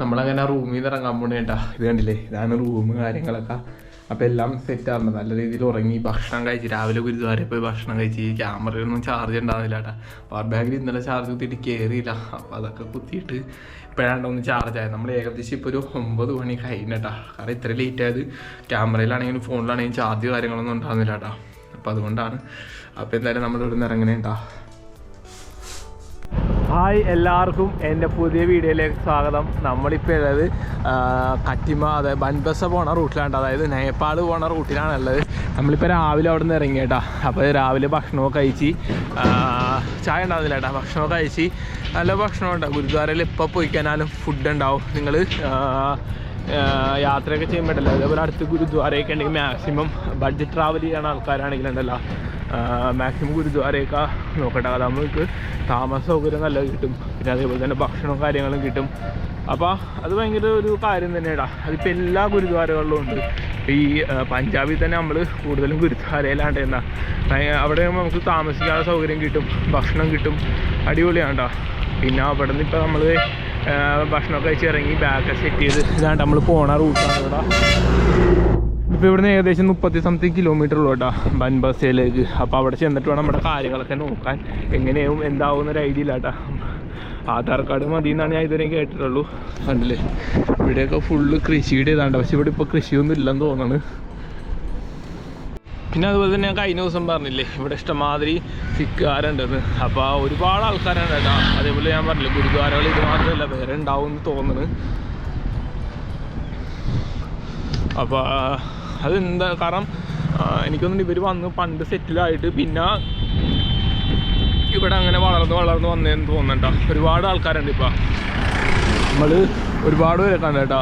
നമ്മളങ്ങനെ റൂമിൽ നിന്ന് ഇറങ്ങാൻ പോണേട്ടാ ഇത് കണ്ടില്ലേ? ഇതാണ് റൂം കാര്യങ്ങളൊക്കെ. അപ്പോൾ എല്ലാം സെറ്റ് ആവുന്നത് നല്ല രീതിയിൽ ഉറങ്ങി ഭക്ഷണം കഴിച്ച് രാവിലെ ഗുരുദ്വാരയിൽ പോയി ഭക്ഷണം കഴിച്ച് ക്യാമറയിലൊന്നും ചാർജ് ഉണ്ടാകുന്നില്ല കേട്ടാ പവർ ബാങ്കിൽ ഇന്നലെ ചാർജ് കുത്തിയിട്ട് കയറിയില്ല അപ്പോൾ അതൊക്കെ കുത്തിയിട്ട് ഇപ്പോഴാണ്ട് ഒന്ന് ചാർജ് ആയത്. നമ്മൾ ഏകദേശം ഇപ്പോൾ ഒരു ഒമ്പത് മണി കഴിഞ്ഞിട്ടാ കാരണം ഇത്ര ലേറ്റ് ആയത് ക്യാമറയിലാണെങ്കിലും ഫോണിലാണെങ്കിലും ചാർജ് കാര്യങ്ങളൊന്നും ഉണ്ടാകുന്നില്ല കേട്ടാ അപ്പോൾ അതുകൊണ്ടാണ്. അപ്പോൾ എന്തായാലും നമ്മളിവിടെ നിന്ന് ഇറങ്ങണേട്ടാ ഹായ് എല്ലാവർക്കും എന്റെ പുതിയ വീഡിയോയിലേക്ക് സ്വാഗതം. നമ്മളിപ്പോൾ ഉള്ളത് കറ്റിമ അതായത് ബൻബസ പോണ റൂട്ടിലാണ് അതായത് നേപ്പാൾ പോണ റൂട്ടിലാണ് ഉള്ളത്. നമ്മളിപ്പോൾ രാവിലെ അവിടെ നിന്ന് ഇറങ്ങി കേട്ടോ അപ്പോൾ രാവിലെ ഭക്ഷണമൊക്കെ കഴിച്ച് ചായ ഉണ്ടാകുന്നില്ല കേട്ടോ ഭക്ഷണമൊക്കെ കഴിച്ച് നല്ല ഭക്ഷണം ഉണ്ടാവും ഗുരുദ്വാരയിൽ ഇപ്പോൾ പോയി കഴിഞ്ഞാലും ഫുഡ് ഉണ്ടാവും. നിങ്ങൾ യാത്രയൊക്കെ ചെയ്യുമ്പോഴല്ലോ? അതേപോലെ അടുത്ത് ഗുരുദ്വാരയൊക്കെ ഉണ്ടെങ്കിൽ മാക്സിമം ബഡ്ജറ്റ് ട്രാവൽ ചെയ്യുന്ന ആൾക്കാരാണെങ്കിലുണ്ടല്ലോ. മാക്സിമം ഗുരുദ്വാരയൊക്കെ നോക്കട്ടെ. അത് നമുക്ക് താമസ സൗകര്യം നല്ല കിട്ടും. പിന്നെ അതേപോലെ തന്നെ ഭക്ഷണവും കാര്യങ്ങളും കിട്ടും. അപ്പോൾ അത് ഭയങ്കര ഒരു കാര്യം തന്നെയാടാ. അതിപ്പോൾ എല്ലാ ഗുരുദ്വാരകളിലും ഉണ്ട്. ഈ പഞ്ചാബിൽ തന്നെ നമ്മൾ കൂടുതലും ഗുരുദ്വാരയിലാണ്ട് എന്നാ. അവിടെ നമുക്ക് താമസിക്കാനുള്ള സൗകര്യം കിട്ടും. ഭക്ഷണം കിട്ടും. അടിപൊളിയാണ്ടാ. പിന്നെ അവിടെ നിന്ന് ഇപ്പോൾ നമ്മൾ ഭക്ഷണമൊക്കെ കഴിച്ച് ഇറങ്ങി ബാഗൊക്കെ സെറ്റ് ചെയ്ത് ഇതാണ്ട് നമ്മൾ പോണ റൂട്ടാണ് ഇവിടെ ഇപ്പോൾ ഇവിടുന്ന് ഏകദേശം മുപ്പത്തി സംതിങ് കിലോമീറ്റർ ഉള്ളൂ കേട്ടോ ബൻബസയിലേക്ക് അപ്പോൾ അവിടെ ചെന്നിട്ട് വേണം നമ്മുടെ കാര്യങ്ങളൊക്കെ നോക്കാൻ. എങ്ങനെയാവും എന്താവും എന്നൊരു ഐഡിയ ഇല്ല കേട്ടോ. ആധാർ കാർഡ് മതി എന്നാണ് ഞാൻ ഇതുവരെയും കേട്ടിട്ടുള്ളൂ. കണ്ടില്ലേ? ഇവിടെയൊക്കെ ഫുള്ള് കൃഷിയുടെ ഇതാണ്ട് പക്ഷെ ഇവിടെ ഇപ്പോൾ കൃഷിയൊന്നും ഇല്ലെന്ന് തോന്നുന്നു പിന്നെ അതുപോലെ തന്നെ ഞാൻ കഴിഞ്ഞ ദിവസം പറഞ്ഞില്ലേ ഇവിടെ ഇഷ്ടമാതിരി സിക്കാരുണ്ടെന്ന് അപ്പോൾ ഒരുപാട് ആൾക്കാരുണ്ട് കേട്ടോ. അതേപോലെ ഞാൻ പറഞ്ഞില്ലേ ഗുരുദ്വാരകൾ ഇത് മാത്രമല്ല വേറെ ഉണ്ടാവും എന്ന് തോന്നുന്നു അപ്പോൾ അതെന്താ കാരണം എനിക്കൊന്നും ഇവർ വന്ന് പണ്ട് സെറ്റിലായിട്ട് പിന്നെ ഇവിടെ അങ്ങനെ വളർന്ന് വളർന്ന് വന്നതെന്ന് തോന്നണ്ട ഒരുപാട് ആൾക്കാരുണ്ട് ഇപ്പം. നമ്മൾ ഒരുപാട് പേരെ കണ്ടേട്ടാ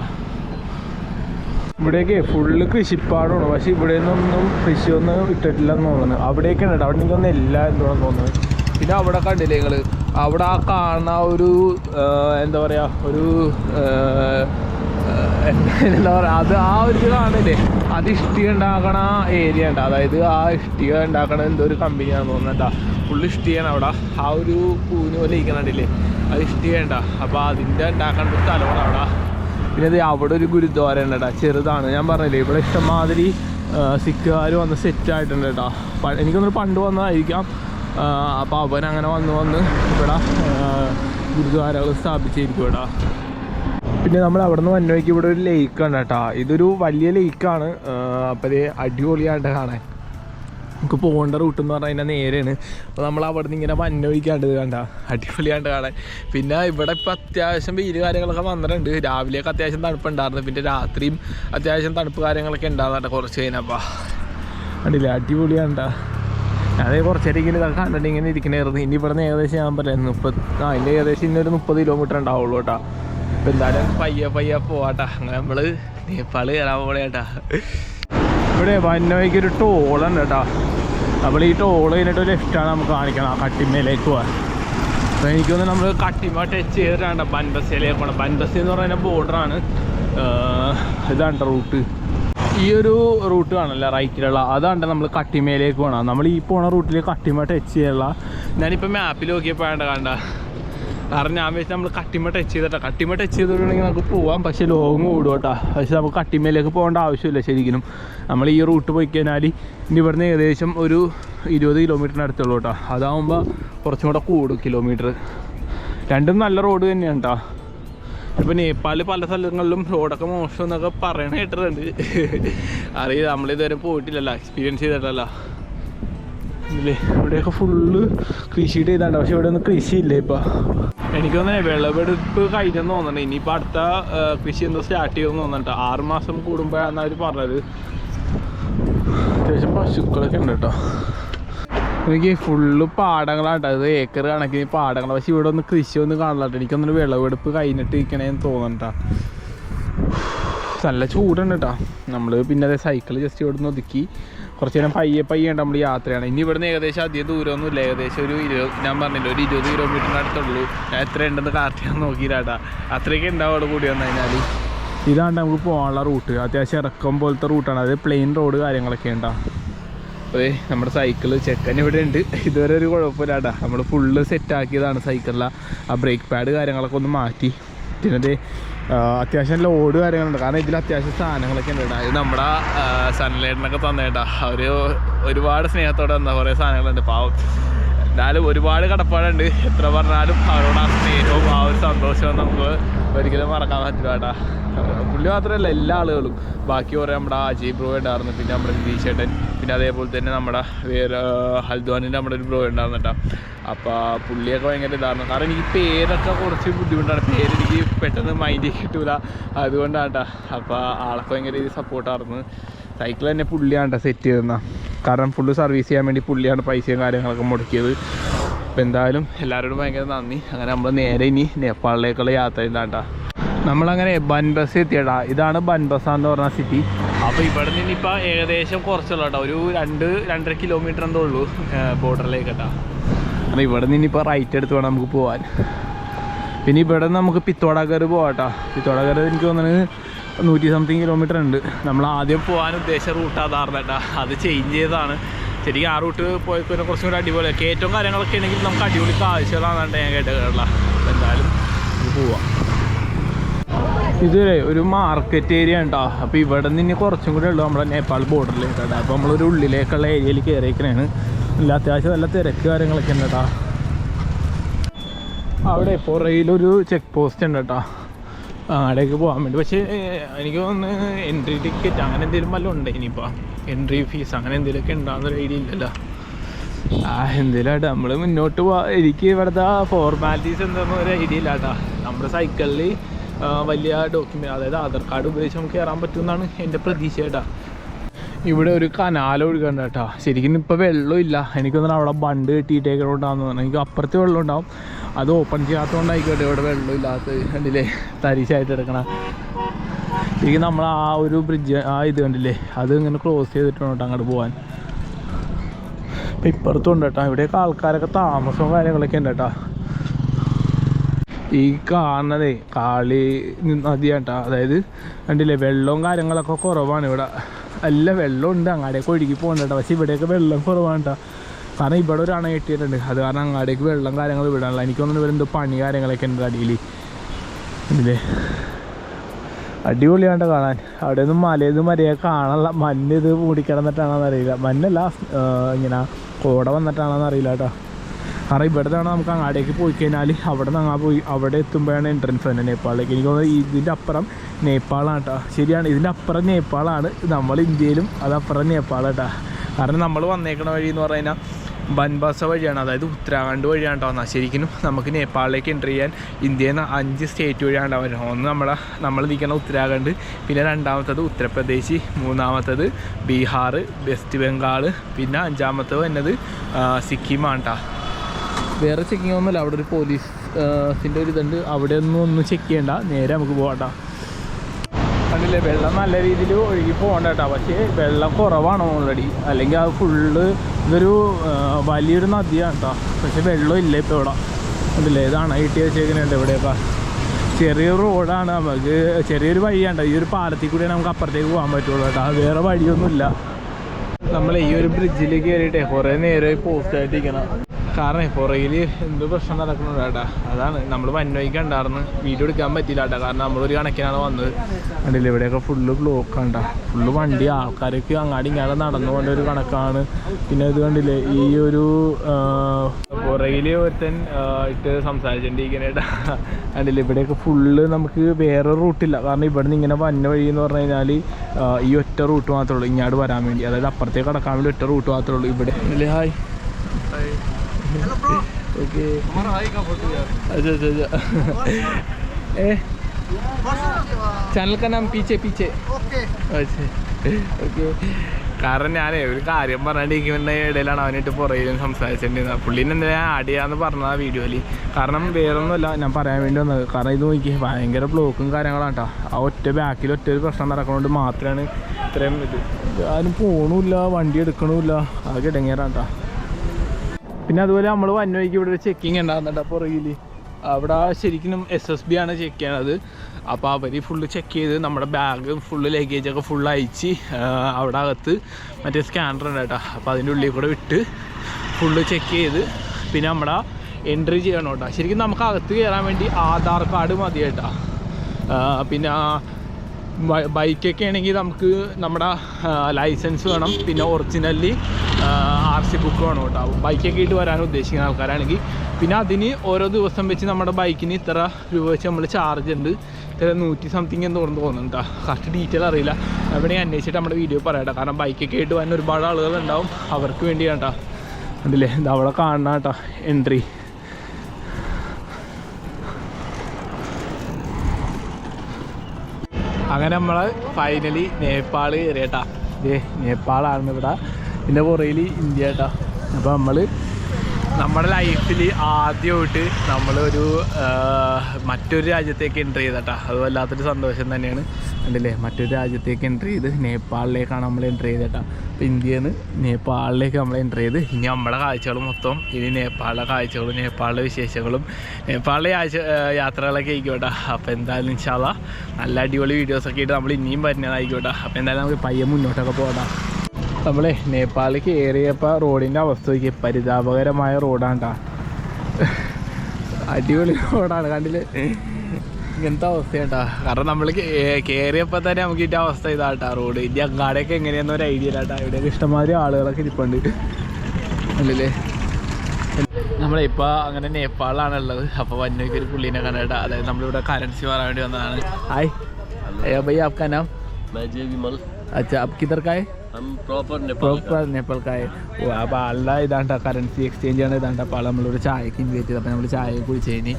ഇവിടെയൊക്കെ ഫുള്ള് കൃഷിപ്പാടാണ്. പക്ഷെ ഇവിടെ നിന്നൊന്നും കൃഷിയൊന്നും ഇട്ടിട്ടില്ലെന്ന് തോന്നുന്നു. അവിടെയൊക്കെ കേട്ടോ. അവിടെ എനിക്കൊന്നും ഇല്ല എന്തുവാണെന്ന് തോന്നുന്നത് പിന്നെ അവിടെ കണ്ടില്ലേ നിങ്ങൾ അവിടെ ആ കാണുന്ന ഒരു എന്താ പറയുക ഒരു എന്താ പറയുക അത് ആ ഒരു ഇത് കാണില്ലേ അത് ഇഷ്ടിക ഉണ്ടാക്കണ ഏരിയ ഉണ്ട്. അതായത് ആ ഇഷ്ടിക ഉണ്ടാക്കണ എന്തോ ഒരു കമ്പനിയാണെന്ന് തോന്നുന്നുണ്ടാ ഫുള്ള് ഇഷ്ടികയാണ് അവിടെ. ആ ഒരു കൂന് പോലെ ഇരിക്കണില്ലേ അത് ഇഷ്ടിക ഉണ്ടാ. അപ്പോൾ അതിന്റെ ഉണ്ടാക്കേണ്ട ഒരു സ്ഥലമാണ് അവിടെ. പിന്നെ അത് അവിടെ ഒരു ഗുരുദ്വാര ഉണ്ട് കേട്ടോ. ചെറുതാണ്. ഞാൻ പറഞ്ഞില്ലേ ഇവിടെ ഇഷ്ടംമാതിരി സിഖുകാർ വന്ന് സെറ്റ് ആയിട്ടുണ്ട് കേട്ടോ. എനിക്കൊന്ന് പണ്ട് വന്നതായിരിക്കാം. അപ്പോൾ അവൻ അങ്ങനെ വന്ന് വന്ന് ഇവിടെ ഗുരുദ്വാരകൾ സ്ഥാപിച്ചിരിക്കും ഇവിടെ പിന്നെ നമ്മൾ അവിടെ നിന്ന് വന്നോക്കി ഇവിടെ ഒരു ലേക്ക് ഉണ്ട് കേട്ടോ. ഇതൊരു വലിയ ലേക്കാണ് അപ്പോൾ ഇത് അടിപൊളിയായിട്ട് കാണാൻ. നമുക്ക് പോകേണ്ട റൂട്ട് എന്ന് പറഞ്ഞാൽ അതിന്റെ നേരെയാണ്. അപ്പോൾ നമ്മൾ അവിടെ നിന്ന് ഇങ്ങനെ വന്നൊഴിക്കാണ്ട് ഇത് കണ്ട. അടിപൊളിയാണ്ട് കാണാൻ. പിന്നെ ഇവിടെ ഇപ്പോൾ അത്യാവശ്യം വെയിൽ കാര്യങ്ങളൊക്കെ വന്നിട്ടുണ്ട്. രാവിലെയൊക്കെ അത്യാവശ്യം തണുപ്പുണ്ടായിരുന്നു. പിന്നെ രാത്രിയും അത്യാവശ്യം തണുപ്പ് കാര്യങ്ങളൊക്കെ ഉണ്ടാകുന്നുണ്ട് കുറച്ച് കഴിഞ്ഞപ്പോൾ കണ്ടില്ലേ? അടിപൊളിയാണ്ടാ. അതേ കുറച്ച് നേരം ഇങ്ങനെ ഇതൊക്കെ കണ്ടിട്ട് ഇങ്ങനെ ഇരിക്കണായിരുന്നു. ഇനി ഇവിടെ നിന്ന് ഏകദേശം ഞാൻ പറയാം മുപ്പത് ആ അതിന്റെ ഏകദേശം ഇന്നൊരു മുപ്പത് കിലോമീറ്റർ ഉണ്ടാവുള്ളൂ കേട്ടോ. അപ്പോൾ എന്തായാലും പയ്യെ പയ്യെ പോവാട്ടാ. അങ്ങനെ നമ്മൾ നേപ്പാൾ കയറാൻ പോകണേട്ടാ ഇവിടെ വന്നോയ്ക്ക് ഒരു ടോളുണ്ട് കേട്ടോ. നമ്മൾ ഈ ടോൾ കഴിഞ്ഞിട്ട് ഒരു ലെഫ്റ്റാണ് നമുക്ക് കാണിക്കണം ആ കട്ടിമയിലേക്ക് പോകാൻ അപ്പോൾ എനിക്കൊന്ന് നമ്മൾ കട്ടിമ ടച്ച് ചെയ്തിട്ടാണ് ബൻബസിയിലേക്ക് പോകണം ബൻബസി എന്ന് പറയുന്ന ബോർഡറാണ് ഇതാണ് റൂട്ട് ഈ ഒരു റൂട്ട് കാണല്ല റൈറ്റിലുള്ള അതാണ് നമ്മൾ കട്ടിമയിലേക്ക് പോകണം നമ്മൾ ഈ പോണ റൂട്ടിൽ കട്ടിമ ടച്ച് ചെയ്യാനുള്ള ഞാനിപ്പോൾ മാപ്പിൽ നോക്കിയപ്പോഴാണ് കണ്ട. കാരണം ഞാൻ വെച്ചാൽ നമ്മൾ കട്ടിമ ടച്ച് ചെയ്തിട്ടാ. കട്ടിമ ടച്ച് ചെയ്തിട്ടുണ്ടെങ്കിൽ നമുക്ക് പോവാം പക്ഷേ ലോങ് ഓടും കേട്ടോ. പക്ഷെ നമുക്ക് കട്ടിമയിലേക്ക് പോകേണ്ട ആവശ്യമില്ല ശരിക്കും നമ്മൾ ഈ റൂട്ട് പോയി കഴിഞ്ഞാൽ ഇനി ഇവിടുന്ന് ഏകദേശം ഒരു ഇരുപത് കിലോമീറ്ററിന് അടുത്തുള്ളൂ കേട്ടോ. അതാവുമ്പോൾ കുറച്ചും കൂടെ കൂടും കിലോമീറ്റർ രണ്ടും നല്ല റോഡ് തന്നെയാണ് കേട്ടോ. ഇപ്പോൾ നേപ്പാളിൽ പല സ്ഥലങ്ങളിലും റോഡൊക്കെ മോശം എന്നൊക്കെ പറയണ കേട്ടിട്ടുണ്ട്. അറിയില്ല നമ്മളിതുവരെ പോയിട്ടില്ലല്ലോ. എക്സ്പീരിയൻസ് ചെയ്തിട്ടല്ലോ. ഇല്ലേ? ഇവിടെയൊക്കെ ഫുള്ള് കൃഷിയുടെ ഇതാണ്. പക്ഷെ ഇവിടെ ഒന്നും കൃഷി കൃഷിയില്ല ഇപ്പൊ? എനിക്ക് തോന്നുന്നേ വിളവെടുപ്പ് കഴിഞ്ഞെന്ന് തോന്നണ്ട ഇനിയിപ്പോൾ അടുത്ത കൃഷി എന്തോ സ്റ്റാർട്ട് ചെയ്യുമെന്ന് തോന്നണ്ട ആറ് മാസം കൂടുമ്പോഴാണ് അവർ പറഞ്ഞത്. അത്യാവശ്യം പശുക്കളൊക്കെ ഉണ്ട് കേട്ടോ. എനിക്ക് ഫുള്ള് പാടങ്ങളാണ് അത് ഏക്കർ കണക്കിന് പാടങ്ങൾ പക്ഷെ ഇവിടെ ഒന്ന് കൃഷി ഒന്നും എനിക്ക് എനിക്കൊന്നും വിളവെടുപ്പ് കഴിഞ്ഞിട്ട് ഇരിക്കണേന്ന് തോന്നണ്ട നല്ല ചൂടുണ്ട് കേട്ടോ. നമ്മൾ പിന്നെ അതേ സൈക്കിൾ ജസ്റ്റ് ഇവിടെ നിന്ന് ഒതുക്കി. കുറച്ച് നേരം പയ്യെ പയ്യെ ഉണ്ട് നമ്മൾ യാത്രയാണ്. ഇനി ഇവിടുന്ന് ഏകദേശം അധികം ദൂരമൊന്നുമില്ല. ഏകദേശം ഒരു ഇരുപത് ഞാൻ പറഞ്ഞില്ല ഒരു ഇരുപത് കിലോമീറ്ററിന് അടുത്തുള്ളൂ. ഞാൻ എത്ര ഉണ്ടെന്ന് കാർട്ട് ചെയ്യാൻ നോക്കിയിട്ടാ അത്രയൊക്കെ ഉണ്ടാവും അവിടെ കൂടി വന്നു കഴിഞ്ഞാൽ ഇതാണ് നമുക്ക് പോകാനുള്ള റൂട്ട്. അത്യാവശ്യം ഇറക്കം പോലത്തെ റൂട്ടാണ് അത് പ്ലെയിൻ റോഡ് കാര്യങ്ങളൊക്കെ ഉണ്ടാ അതെ നമ്മുടെ സൈക്കിൾ ചെക്കൻ ഇവിടെ ഉണ്ട് ഇതുവരെ ഒരു കുഴപ്പമില്ലാട്ടാ. നമ്മൾ ഫുള്ള് സെറ്റാക്കിയതാണ് സൈക്കിളിലെ ആ ബ്രേക്ക് പാഡ് കാര്യങ്ങളൊക്കെ ഒന്ന് മാറ്റി. പിന്നെ അത്യാവശ്യം ലോഡ് കാര്യങ്ങളുണ്ട്. കാരണം ഇതിൽ അത്യാവശ്യം സാധനങ്ങളൊക്കെ ഉണ്ട് കേട്ടോ. ഇത് നമ്മുടെ സൺലൈറ്റിനൊക്കെ തന്നേട്ടാ അവർ ഒരുപാട് സ്നേഹത്തോടെ തന്ന കുറേ സാധനങ്ങളുണ്ട്. പാവം. എന്നാലും ഒരുപാട് കടപ്പാടുണ്ട്. എത്ര പറഞ്ഞാലും അവരോട് ആ സ്നേഹവും ആ ഒരു സന്തോഷവും നമുക്ക് ഒരിക്കലും മറക്കാൻ പറ്റില്ല കേട്ടാ. പുള്ളി മാത്രമല്ല എല്ലാ ആളുകളും. ബാക്കി കുറേ നമ്മുടെ അജയ് ബ്രോ ഉണ്ടായിരുന്നു. പിന്നെ നമ്മുടെ വിജയ് ചേട്ടൻ പിന്നെ അതേപോലെ തന്നെ നമ്മുടെ വേറെ ഹൽദ്വാനിന്റെ നമ്മുടെ ഒരു ബ്രോ ഉണ്ടായിരുന്നു കേട്ടോ. അപ്പോൾ പുള്ളിയൊക്കെ ഭയങ്കര ഇതായിരുന്നു. കാരണം എനിക്ക് പേരൊക്കെ കുറച്ച് ബുദ്ധിമുട്ടാണ്. പേര് എനിക്ക് പെട്ടെന്ന് മൈൻഡിൽ കിട്ടൂല. അതുകൊണ്ടാണ് കേട്ടോ. അപ്പോൾ ആളൊക്കെ ഭയങ്കര രീതിയിൽ സപ്പോർട്ടായിരുന്നു സൈക്കിൾ തന്നെ പുള്ളിയാണ് കേട്ടോ സെറ്റ് ചെയ്തെന്ന കാരണം ഫുള്ള് സർവീസ് ചെയ്യാൻ വേണ്ടി പുള്ളിയാണ് പൈസയും കാര്യങ്ങളൊക്കെ മുടക്കിയത്. അപ്പോൾ എന്തായാലും എല്ലാവരോടും ഭയങ്കര നന്ദി. അങ്ങനെ നമ്മൾ നേരെ ഇനി നേപ്പാളിലേക്കുള്ള യാത്ര ഇല്ലാട്ടാ നമ്മളങ്ങനെ ബൻബസ് എത്തിയടാ. ഇതാണ് ബൻബസ എന്ന് പറഞ്ഞ സിറ്റി അപ്പോൾ ഇവിടെ നിന്ന് ഇപ്പോൾ ഏകദേശം കുറച്ചുള്ള കേട്ടോ ഒരു രണ്ട് രണ്ടര കിലോമീറ്റർ എന്തോ ഉള്ളൂ ബോർഡറിലേക്ക് കേട്ടോ അപ്പോൾ ഇവിടെ നിന്ന് ഇപ്പോൾ റൈറ്റ് എടുത്ത് വേണം നമുക്ക് പോകാൻ പിന്നെ ഇവിടെ നമുക്ക് പിത്തോടകർ പോവാട്ടോ. പിത്തോടകർ എനിക്ക് തോന്നുന്നത് നൂറ്റി സംതിങ് കിലോമീറ്റർ ഉണ്ട്. നമ്മൾ ആദ്യം പോകാൻ ഉദ്ദേശിച്ച റൂട്ട് അതാർന്നു കേട്ടോ അത് ചേഞ്ച് ചെയ്തതാണ്. ശരിക്കും ആ റൂട്ട് പോയപ്പോൾ പിന്നെ കുറച്ചും കൂടി അടിപൊളി കയറ്റവും കാര്യങ്ങളൊക്കെ ഉണ്ടെങ്കിൽ നമുക്ക് അടിപൊളിക്ക് ആവശ്യമുള്ളതാണ് ഞാൻ കേട്ടോ അപ്പോൾ എന്തായാലും പോവാം. ഇത് ഒരു മാർക്കറ്റ് ഏരിയ ഉണ്ടോ? അപ്പോൾ ഇവിടെ നിന്ന് കുറച്ചും കൂടെ ഉള്ളു നമ്മുടെ നേപ്പാൾ ബോർഡറിലേക്ക് കേട്ടോ. അപ്പോൾ നമ്മളൊരു ഉള്ളിലേക്കുള്ള ഏരിയയിൽ കയറിയേക്കണേണ് നല്ല അത്യാവശ്യം നല്ല തിരക്ക് കാര്യങ്ങളൊക്കെ ഉണ്ട് കേട്ടോ. അവിടെ പുറയിലൊരു ചെക്ക് പോസ്റ്റ് ഉണ്ട് കേട്ടോ. അവിടേക്ക് പോകാൻ വേണ്ടി. പക്ഷേ എനിക്ക് തോന്നുന്നു എൻട്രി ടിക്കറ്റ് അങ്ങനെ എന്തെങ്കിലും വല്ലതും ഉണ്ട് ഇനിയിപ്പോൾ എൻട്രി ഫീസ് അങ്ങനെ എന്തെങ്കിലുമൊക്കെ ഉണ്ടാകുന്നൊരു ഐഡിയ ഇല്ലല്ലോ. ആ എന്തെങ്കിലും നമ്മൾ മുന്നോട്ട് പോവാ. എനിക്ക് ഇവിടുത്തെ ഫോർമാലിറ്റീസ് എന്താണെന്ന് ഒരു ഐഡിയ ഇല്ല കേട്ടോ. നമ്മുടെ സൈക്കിളിൽ വലിയ ഡോക്യുമെന്റ് അതായത് ആധാർ കാർഡ് ഉപയോഗിച്ച് നമുക്ക് കയറാൻ പറ്റുമെന്നാണ് എന്റെ പ്രതീക്ഷ കേട്ടോ ഇവിടെ ഒരു കനാൽ ഒഴുകണ്ട കേട്ടോ. ശരിക്കും ഇപ്പോൾ വെള്ളമില്ല എനിക്ക് തോന്നുന്നു അവിടെ ബണ്ട് കെട്ടിയിട്ടേക്കണോണ്ടാന്ന് തോന്നുന്നു. എനിക്ക് അപ്പുറത്ത് വെള്ളം ഉണ്ടാവും. അത് ഓപ്പൺ ചെയ്യാത്തതുകൊണ്ടായിക്കോട്ടെ ഇവിടെ വെള്ളമില്ലാത്ത കണ്ടില്ലേ? തരിശായിട്ട് എടുക്കണ. ശരിക്കും നമ്മൾ ആ ഒരു ബ്രിഡ്ജ് ആ ഇത് കണ്ടില്ലേ? അത് ഇങ്ങനെ ക്ലോസ് ചെയ്തിട്ട് വേണം കേട്ടോ അങ്ങോട്ട് പോകാൻ ഇപ്പം ഇപ്പുറത്തും ഉണ്ട് കേട്ടോ. ഇവിടെയൊക്കെ ആൾക്കാരൊക്കെ താമസവും കാര്യങ്ങളൊക്കെ ഉണ്ട് കേട്ടോ. ഈ കാണുന്നതേ കാളി നദിയാട്ടാ. അതായത് കണ്ടില്ലേ വെള്ളവും കാര്യങ്ങളൊക്കെ കുറവാണ് ഇവിടെ. നല്ല വെള്ളമുണ്ട് അങ്ങാടേക്ക് ഒഴുകി പോകുന്നുണ്ട് പക്ഷെ ഇവിടെയൊക്കെ വെള്ളം കുറവാണ് കേട്ടോ. കാരണം ഇവിടെ ഒരു അണ കെട്ടിയിട്ടുണ്ട്. അത് കാരണം അങ്ങാടേക്ക് വെള്ളം കാര്യങ്ങൾ വിടാനുള്ള എനിക്കൊന്നും ഇവരെ എന്തോ പണി കാര്യങ്ങളൊക്കെ ഉണ്ട് അടിയിൽ. കണ്ടില്ലേ അടിപൊളിയാണ്ട് കാണാൻ. അവിടെ ഒന്നും മലയത് മരയെ കാണാനുള്ള മഞ്ഞ് ഇത് മൂടിക്കിടന്നിട്ടാണെന്ന് അറിയില്ല. മഞ്ഞല്ല ഇങ്ങനെ കോട വന്നിട്ടാണെന്ന് അറിയില്ല കേട്ടോ. കാരണം ഇവിടെ നിന്നാണ് നമുക്ക് അങ്ങാടേക്ക് പോയി കഴിഞ്ഞാൽ അവിടെ നിന്ന് അങ്ങാ പോയി അവിടെ എത്തുമ്പോഴാണ് എൻട്രൻസ് തന്നെ നേപ്പാളിലേക്ക്. എനിക്ക് തോന്നുന്നത് ഇതിന്റെ അപ്പുറം നേപ്പാളാണ് കേട്ടോ ശരിയാണ് ഇതിന്റെ അപ്പുറം നേപ്പാളാണ്. നമ്മൾ ഇന്ത്യയിലും അതപ്പുറം കേട്ടോ കാരണം നമ്മൾ വന്നേക്കണ വഴി എന്ന് പറഞ്ഞു കഴിഞ്ഞാൽ ബൻബാസ വഴിയാണ് അതായത് ഉത്തരാഖണ്ഡ് വഴിയാണ് എന്നാൽ ശരിക്കും നമുക്ക് നേപ്പാളിലേക്ക് എന്റർ ചെയ്യാൻ ഇന്ത്യയിൽ നിന്ന് അഞ്ച് സ്റ്റേറ്റ് വഴിയാണ് ഉണ്ടാവുക ഒന്ന് നമ്മളെ നമ്മൾ നിൽക്കുന്ന ഉത്തരാഖണ്ഡ് പിന്നെ രണ്ടാമത്തത് ഉത്തർപ്രദേശ് മൂന്നാമത്തത് ബീഹാർ വെസ്റ്റ് ബംഗാൾ പിന്നെ അഞ്ചാമത്തത് എന്നത് സിക്കിമാണ് കേട്ടോ വേറെ ചെക്കിങ് ഒന്നുമില്ല. അവിടെ ഒരു പോലീസിന്റെ ഒരു ഇതുണ്ട്. അവിടെ ഒന്നും ഒന്നും ചെക്ക് ചെയ്യണ്ട. നേരെ നമുക്ക് പോകണ്ട കണ്ടില്ലേ? വെള്ളം നല്ല രീതിയിൽ ഒഴുകി പോകണ്ട കേട്ടോ പക്ഷേ വെള്ളം കുറവാണ് ഓൾറെഡി അല്ലെങ്കിൽ അത് ഫുള്ള് ഇതൊരു വലിയൊരു നദിയാണ് കേട്ടോ പക്ഷേ വെള്ളം ഇല്ല ഇപ്പോൾ ഇവിടെ. കണ്ടില്ലേ? ഇതാണ് ഐ ടി വെച്ചേക്കുന്നുണ്ട് ഇവിടെയൊക്കെ ചെറിയൊരു റോഡാണ് നമുക്ക് ചെറിയൊരു വഴിയാണ് ഈ ഒരു പാലത്തിൽ കൂടിയാണ് നമുക്ക് അപ്പുറത്തേക്ക് പോകാൻ പറ്റുള്ളൂ കേട്ടോ. വേറെ വഴിയൊന്നുമില്ല. നമ്മൾ ഈ ഒരു ബ്രിഡ്ജിൽ കയറിയിട്ടേ കുറേ നേരമായി പോസ്റ്റ് ആയിട്ട് ഇരിക്കണം കാരണം പുറകിൽ എന്ത് പ്രശ്നം നടക്കുന്നുണ്ട് അതാണ് നമ്മൾ വന്നോയ്ക്ക് വീഡിയോ എടുക്കാൻ പറ്റില്ല കേട്ടാ കാരണം നമ്മളൊരു കണക്കിനാണ് വന്നത്. കണ്ടില്ല ഇവിടെയൊക്കെ ഫുള്ള് ബ്ലോക്ക് കണ്ട ഫുള്ള് വണ്ടി ആൾക്കാരൊക്കെ അങ്ങാടി ഇങ്ങാടെ നടന്നു പോകേണ്ട ഒരു കണക്കാണ്. പിന്നെ ഇത് കണ്ടില്ലേ ഈ ഒരു പുറകിൽ ഒരുത്തൻ ഇട്ട് സംസാരിച്ചിട്ടിരിക്കണേട്ടാ കണ്ടില്ല ഇവിടെയൊക്കെ ഫുള്ള് നമുക്ക് വേറെ റൂട്ടില്ല കാരണം ഇവിടെ നിന്ന് ഇങ്ങനെ വന്ന വഴി എന്ന് പറഞ്ഞു കഴിഞ്ഞാൽ ഈ ഒറ്റ റൂട്ട് മാത്രമേ ഉള്ളൂ. ഇങ്ങോട്ട് വരാൻ വേണ്ടി. അതായത് അപ്പുറത്തേക്ക് കടക്കാൻ വേണ്ടി ഒറ്റ റൂട്ട് മാത്രമേ ഉള്ളൂ ഇവിടെ. ഹായ് ओके अच्छा अच्छा अच्छा ए चैनल का नाम पीछे पीछे अच्छा ഓക്കെ കാരണം ഞാനേ ഒരു കാര്യം പറഞ്ഞിരിക്കുന്ന ഇടയിലാണ് അവനായിട്ട് പുറകിലും സംസാരിച്ചിട്ടുണ്ടായിരുന്നത് പുള്ളീനെ എന്താ ഞാൻ ആഡ് ചെയ്യാന്ന് പറഞ്ഞത് ആ വീഡിയോയിൽ കാരണം വേറൊന്നുമല്ല ഞാൻ പറയാൻ വേണ്ടി വന്നത് കാരണം ഇത് നോക്കി ഭയങ്കര ബ്ലോക്കും കാര്യങ്ങളാണ് കേട്ടോ ആ ഒറ്റ ബാക്കിൽ ഒറ്റ ഒരു പ്രശ്നം നടക്കുന്നതുകൊണ്ട് മാത്രമാണ് ഇത്രയും ഇത് ആരും പോണമില്ല വണ്ടി എടുക്കണമില്ല ആകെ ഇടങ്ങേറാണ് കേട്ടോ പിന്നെ അതുപോലെ നമ്മൾ വന്നോയ്ക്ക് ഇവിടെ ഒരു ചെക്കിങ് ഉണ്ടാകുന്നുണ്ട്. അപ്പോൾ റീൽ അവിടെ ശരിക്കും എസ് എസ് ബി ആണ് ചെക്ക് ചെയ്യണത്. അപ്പോൾ അവർ ഫുള്ള് ചെക്ക് ചെയ്ത് നമ്മുടെ ബാഗ് ഫുള്ള് ലഗേജൊക്കെ ഫുള്ള് അയച്ച് അവിടെ അകത്ത് മറ്റേ സ്കാനർ ഉണ്ട് കേട്ടോ. അപ്പോൾ അതിന്റെ ഉള്ളിൽ കൂടെ വിട്ട് ഫുള്ള് ചെക്ക് ചെയ്ത് പിന്നെ നമ്മുടെ എൻട്രി ചെയ്യണം കേട്ടോ. ശരിക്കും നമുക്ക് അകത്ത് കയറാൻ വേണ്ടി ആധാർ കാർഡ് മതി കേട്ടോ. പിന്നെ ബൈക്കൊക്കെ ആണെങ്കിൽ നമുക്ക് നമ്മുടെ ലൈസൻസ് വേണം. പിന്നെ ഒറിജിനലി ആർ സി ബുക്ക് വേണം കേട്ടോ ബൈക്കൊക്കെ ആയിട്ട് വരാൻ ഉദ്ദേശിക്കുന്ന ആൾക്കാരാണെങ്കിൽ പിന്നെ അതിന് ഓരോ ദിവസം വെച്ച് നമ്മുടെ ബൈക്കിന് ഇത്ര രൂപ വെച്ച് നമ്മൾ ചാർജ് ഉണ്ട്. ഇത്ര നൂറ്റി സംതിങ് എന്ന് തോന്നുന്നു തോന്നുന്നുണ്ട് കറക്റ്റ് ഡീറ്റെയിൽ അറിയില്ല. അവിടെ അന്വേഷിച്ചിട്ട് നമ്മുടെ വീഡിയോ പറയട്ടെ കാരണം ബൈക്കൊക്കെ ആയിട്ട് വരാൻ ഒരുപാട് ആളുകൾ ഉണ്ടാവും അവർക്ക് വേണ്ടിയാണ് കേട്ടോ. ഉണ്ടല്ലേ ഇത് അവിടെ കാണണം കേട്ടോ എൻട്രി അങ്ങനെ നമ്മൾ ഫൈനലി നേപ്പാൾ കയറിയേട്ടാ ഇതേ നേപ്പാളാണ് ഇവിടെ. ഇതിന്റെ പുറയിൽ ഇന്ത്യ കേട്ടാ അപ്പോൾ നമ്മൾ നമ്മുടെ ലൈഫിൽ ആദ്യമായിട്ട് നമ്മളൊരു മറ്റൊരു രാജ്യത്തേക്ക് എൻട്രി ചെയ്തട്ടാ അത് വല്ലാത്തൊരു സന്തോഷം തന്നെയാണ്. കണ്ടില്ലേ? മറ്റൊരു രാജ്യത്തേക്ക് എൻട്രി ചെയ്ത് നേപ്പാളിലേക്കാണ് നമ്മൾ എൻട്രി ചെയ്തട്ടാ അപ്പോൾ ഇന്ത്യയിൽ നിന്ന് നേപ്പാളിലേക്ക് നമ്മൾ എന്റർ ചെയ്ത് ഇനി നമ്മുടെ കാഴ്ചകൾ മൊത്തം ഇനി നേപ്പാളിലെ കാഴ്ചകളും നേപ്പാളിലെ വിശേഷങ്ങളും നേപ്പാളിലെ ആഴ്ച യാത്രകളൊക്കെ ആയിക്കോട്ടെ. അപ്പോൾ എന്തായാലും ഇൻഷാല്ല നല്ല അടിപൊളി വീഡിയോസൊക്കെ ആയിട്ട് നമ്മൾ ഇനിയും വരുന്നതായിക്കോട്ടെ. അപ്പോൾ എന്തായാലും നമുക്ക് പയ്യെ മുന്നോട്ടൊക്കെ പോകണം നമ്മളെ നേപ്പാളിലേക്ക് ഏറിയപ്പോൾ റോഡിന്റെ അവസ്ഥ നോക്കി പരിതാപകരമായ റോഡാണ്ടാ. അടിപൊളി റോഡാണ് കണ്ടില്ലേ? ഇങ്ങനത്തെ അവസ്ഥയുണ്ടാ. കാരണം നമ്മൾ കയറിയപ്പോൾ തന്നെ നമുക്ക് ഇതിന്റെ അവസ്ഥ ഇതാട്ടാ റോഡ് ഇതിന്റെ അങ്ങാടെയൊക്കെ എങ്ങനെയാണെന്ന് ഒരു ഐഡിയ ഇല്ലാട്ടാ ഇവിടെയൊക്കെ ഇഷ്ടംമാതിരി ആളുകളൊക്കെ ഇരിപ്പുണ്ട്. അല്ലേ നമ്മളിപ്പോൾ അങ്ങനെ നേപ്പാളിലാണ് ഉള്ളത് അപ്പോൾ വന്യക്ക് ഒരു പുള്ളീനെ കണ്ടേട്ടാ അതായത് നമ്മളിവിടെ കറൻസി മാറാൻ വേണ്ടി വന്നതാണ്. ഹായ്. ഭയ്യ ആപ്കാനാ അച്ഛാ ആപ്പ് കിതർക്കായ്? विमल अच्छा आप किधर का है हम प्रॉपर नेपाल का പ്രോപ്പർ നേപ്പാൾ കായ ഓ അപ്പോൾ ആളുടെ ഇതാണ്ട കറൻസി എക്സ്ചേഞ്ച് ആണ് ഇതാണ്ട് അപ്പോൾ ആൾ നമ്മളൊരു ചായക്ക് ഇൻവൈറ്റ് ചെയ്ത് അപ്പോൾ നമ്മൾ ചായ കുടിച്ച് കഴിഞ്ഞ്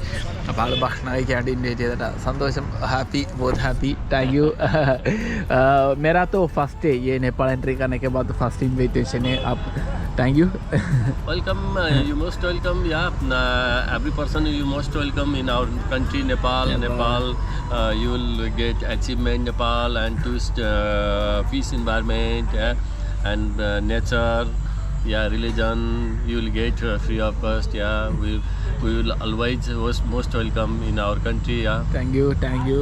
അപ്പോൾ ആൾ ഭക്ഷണം കഴിക്കാണ്ട് ഇൻവൈറ്റ് ചെയ്തിട്ടാ സന്തോഷം ഹാപ്പി बहुत हैप्पी थैंक यू मेरा तो फर्स्ट है ये नेपाल एंट्री करने के बाद फर्स्ट इनविटेशन है आप thank you welcome uh, you most welcome yeah uh, every person you most welcome in our country nepal nepal, uh, you will get achievement nepal and yeah, and uh, nature yeah religion you will get uh, free of cost yeah. We we will always most, most welcome in our country yeah. Thank you thank you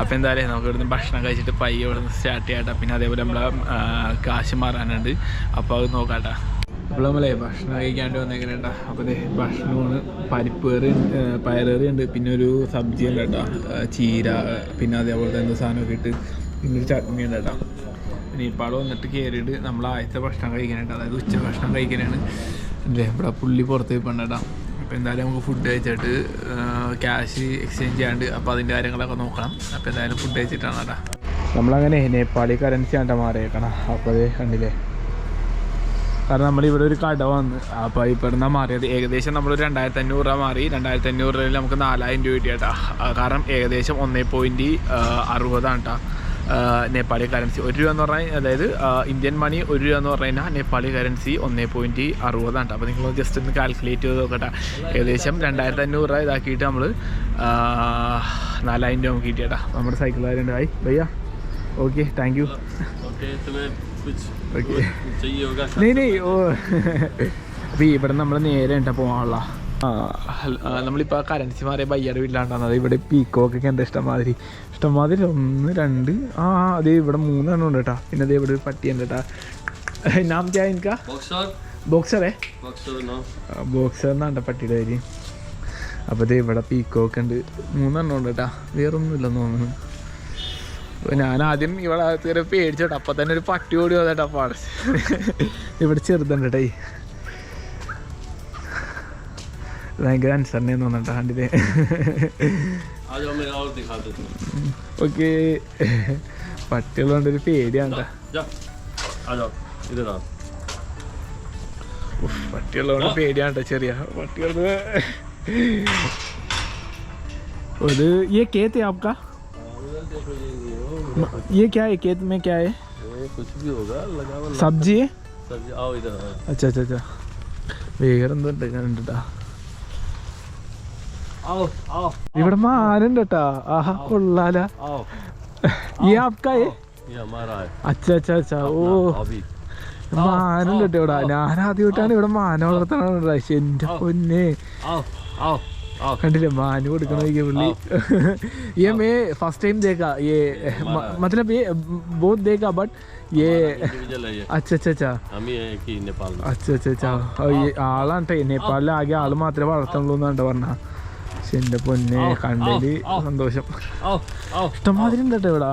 അപ്പോൾ എന്തായാലും നമുക്ക് ഇവിടുന്ന് ഭക്ഷണം കഴിച്ചിട്ട് പയ്യെ ഇവിടുന്ന് start ചെയ്യട്ടെ. പിന്നെ അതേപോലെ നമ്മളെ കാശ് മാറാനുണ്ട്. അപ്പോൾ അത് നോക്കാട്ടെ. അപ്പോൾ നമ്മളേ ഭക്ഷണം കഴിക്കാണ്ട് വന്നേക്കണേട്ടാ. അപ്പോൾ അതെ ഭക്ഷണമാണ് പരിപ്പ് കറി ഉണ്ട്, ഉണ്ട്. പിന്നെ ഒരു സബ്ജി ഉണ്ട് കേട്ടോ ചീര പിന്നെ അതേപോലെ തന്നെ സാധനമൊക്കെ ഇട്ട് പിന്നെ ഒരു ചട്നി ഉണ്ട് കേട്ടോ പിന്നെ ഇപ്പോൾ വന്നിട്ട് കയറിയിട്ട് നമ്മൾ ആദ്യത്തെ ഭക്ഷണം കഴിക്കാനായിട്ട് അതായത് ഉച്ച ഭക്ഷണം കഴിക്കാനാണ്. അല്ലേ ഇവിടെ പുള്ളി പുറത്ത് പോയി പണ്ടേട്ടാ അപ്പോൾ എന്തായാലും നമുക്ക് ഫുഡ് കഴിച്ചിട്ട് ക്യാഷ് എക്സ്ചേഞ്ച് ചെയ്യാണ്ട് അപ്പോൾ അതിന്റെ കാര്യങ്ങളൊക്കെ നോക്കണം. അപ്പോൾ എന്തായാലും ഫുഡ് കഴിച്ചിട്ടാണ് കേട്ടോ. നമ്മളങ്ങനെ നേപ്പാളി കറൻസി ആണ്ട മാറിയേക്കണം. അപ്പോൾ അത് കണ്ടില്ലേ? കാരണം നമ്മളിവിടെ ഒരു കട വന്ന് അപ്പോൾ ഇവിടുന്ന് മാറിയത് ഏകദേശം നമ്മൾ രണ്ടായിരത്തി അഞ്ഞൂറ് രൂപ മാറി. രണ്ടായിരത്തി അഞ്ഞൂറ് രൂപയിൽ നമുക്ക് നാലായിരം രൂപ കിട്ടിയാട്ടാ കാരണം ഏകദേശം ഒന്നേ പോയിന്റ് അറുപതാണ് കേട്ടോ നേപ്പാളി കറൻസി ഒരു രൂപ എന്ന് പറഞ്ഞാൽ അതായത് ഇന്ത്യൻ മണി ഒരു രൂപ എന്ന് പറഞ്ഞാൽ നേപ്പാളി കറൻസി ഒന്നേ പോയിന്റ് അറുപതാണ് അപ്പോൾ നിങ്ങൾ ജസ്റ്റ് ഒന്ന് കാൽക്കുലേറ്റ് ചെയ്ത് നോക്കട്ടെ. ഏകദേശം രണ്ടായിരത്തി അഞ്ഞൂറ് രൂപ ഇതാക്കിയിട്ട് നമ്മൾ നാലായിരം രൂപ കിട്ടിയേട്ടാ. നമ്മുടെ സൈക്കിൾ സൈക്കിളുകാരുണ്ട് hi ഭയ്യ. Okay thank you okay ഓ. അപ്പോൾ ഇവിടെ നമ്മൾ നേരെ ഉണ്ടാ പോകാനുള്ള നമ്മളിപ്പോൾ ആ കരൻസിമാരെ ബയ്യാറ് അത് ഇവിടെ പീക്കോക്കൊക്കെ എന്താ ഇഷ്ടംമാതിരി. ഇഷ്ടംമാതിരി ഒന്ന് രണ്ട് ആ അതേ ഇവിടെ മൂന്നെണ്ണം ഉണ്ട് കേട്ടാ പിന്നെ അതേ ഇവിടെ പട്ടി പട്ടിയുണ്ട് കേട്ടാ നാം ചായ എനിക്കാ? ബോക്സറേ ബോക്സർ എന്നാണ്ട പട്ടിയുടെ പേര്. അപ്പോൾ ഇത് ഇവിടെ പീക്കോക്ക് ഉണ്ട്. മൂന്നെണ്ണം ഉണ്ട് കേട്ടാ വേറൊന്നുമില്ലെന്ന് തോന്നുന്നു. ഞാൻ ആദ്യം ഇവിടെ കയറി പേടിച്ചോട്ടെ. അപ്പം തന്നെ ഒരു പട്ടി ഓടി വന്നേട്ടാ പാട. ഇവിടെ ചെറുതുണ്ട് കേട്ടോ ഭയങ്കര അനുസരണ തോന്നട്ടോ കണ്ടില്ലേ आ जाओ मैं और दिखा देता हूँ ഓക്കെ പട്ടികളുണ്ട് ഒരു പേടിയാണ് ട്ടാ. जा आ जाओ इधर आओ ഉഫ്, പട്ടികളുണ്ട് പേടിയാണ് ട്ടോ ചെറിയ പട്ടികൾക്ക് ഒരു ये खेत है आपका ये क्या है खेत में क्या है ये कुछ भी होगा लगा हुआ सब्जी है सब्जी आओ इधर आओ അച്ഛാ അച്ഛാ അച്ഛാ വേറെന്തുണ്ട് കണ്ടിട്ടാ आओ आओ ഇവിടെ മാനുണ്ട് കേട്ടാ ആഹാ കൊള്ളാല आओ ഈ ആപ്കാ है ये हमारा है അച്ഛാ അച്ഛാ അച്ഛാ ഓ अभी മാനുണ്ട് കേട്ടോ ഇവിടെ ഞാൻ ആദ്യമായിട്ടാണ് ഇവിടെ മാന വളർത്തണ പക്ഷെ എന്റെ പൊന്നെ आओ आओ आओ കണ്ടില്ലേ മാന് കൊടുക്കണ നോക്കിയ പുള്ളി ये मैं फर्स्ट टाइम देखा ये म- मतलब ये बहुत देखा बट ये इंडिविजुअल है ये अच्छा अच्छा अच्छा हम ही है कि नेपाल में അച്ഛ അച്ഛ അച്ഛാ ഓ, ഈ ആളാണ് ട്ടോ. നേപ്പാളിൽ ആകെ ആള് മാത്രമേ വളർത്തുള്ളൂ എന്നാണ് പറഞ്ഞ പക്ഷെ എന്റെ പൊന്നെ ഔ. സന്തോഷം. ഇഷ്ടമാതിരി ഉണ്ടോ കേട്ടോ ഇവിടെ.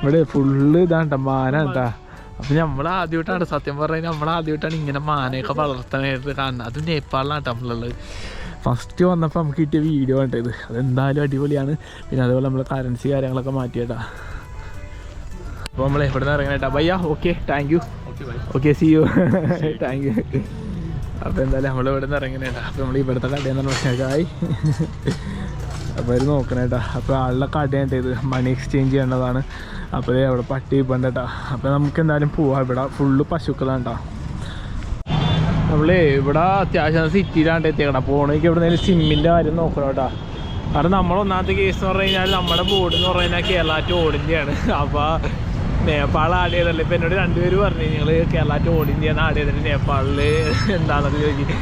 ഇവിടെ ഫുള്ള് ഇതാണ്ട മാന കേട്ടാ അപ്പൊ നമ്മൾ ആദ്യമായിട്ടാണ് സത്യം പറഞ്ഞാൽ നമ്മൾ ആദ്യമായിട്ടാണ് ഇങ്ങനെ മാനയൊക്കെ വളർത്താനായിട്ട് കാണുന്നത്. അതും നേപ്പാളിലാണ് നമ്മളുള്ളത്. ഫസ്റ്റ് വന്നപ്പോൾ നമുക്ക് കിട്ടിയ വീഡിയോ കണ്ടത് അതെന്തായാലും അടിപൊളിയാണ്. പിന്നെ അതുപോലെ നമ്മൾ കറൻസി കാര്യങ്ങളൊക്കെ മാറ്റിയേട്ടാ. അപ്പോൾ നമ്മൾ എവിടെ നിന്ന് ഇറങ്ങണേട്ടാ ഭയ്യ okay thank you. Okay see you thank you അപ്പോൾ എന്തായാലും നമ്മൾ ഇവിടെ നിന്ന് ഇറങ്ങണേട്ടാ അപ്പോൾ നമ്മൾ ഇവിടുത്തെ കടയെന്ന് പ്രശ്നമൊക്കെയായി അപ്പോൾ അവർ നോക്കണേട്ടാ അപ്പോൾ ആളുടെ കടയായിട്ട് ഇത്. മണി എക്സ്ചേഞ്ച് ചെയ്യേണ്ടതാണ്. അപ്പോൾ അവിടെ പട്ടി പണ്ടേട്ടാ അപ്പോൾ നമുക്ക് എന്തായാലും പോവാം. ഇവിടെ ഫുള്ള് പശുക്കളാണ് കേട്ടോ നമ്മളേ ഇവിടെ അത്യാവശ്യം സിറ്റിയിലാണ്ട് എത്തിയേക്കണം. പോകണമെങ്കിൽ ഇവിടെ നിന്ന് സിമ്മിന്റെ കാര്യം നോക്കണം കേട്ടോ കാരണം നമ്മളൊന്നാമത്തെ കേസ് എന്ന് പറഞ്ഞു കഴിഞ്ഞാൽ നമ്മുടെ ബോർഡ് എന്ന് പറഞ്ഞു കഴിഞ്ഞാൽ കേരള ഓൾ അപ്പോൾ നേപ്പാൾ ആഡ് ചെയ്തല്ലേ ഇപ്പം എന്നോട് രണ്ടുപേര് പറഞ്ഞു നിങ്ങൾ കേരള ഓൾ ഇന്ത്യന്ന് ആഡ് ചെയ്തിട്ട് നേപ്പാളിൽ എന്താണെന്നൊക്കെ ചോദിക്കും.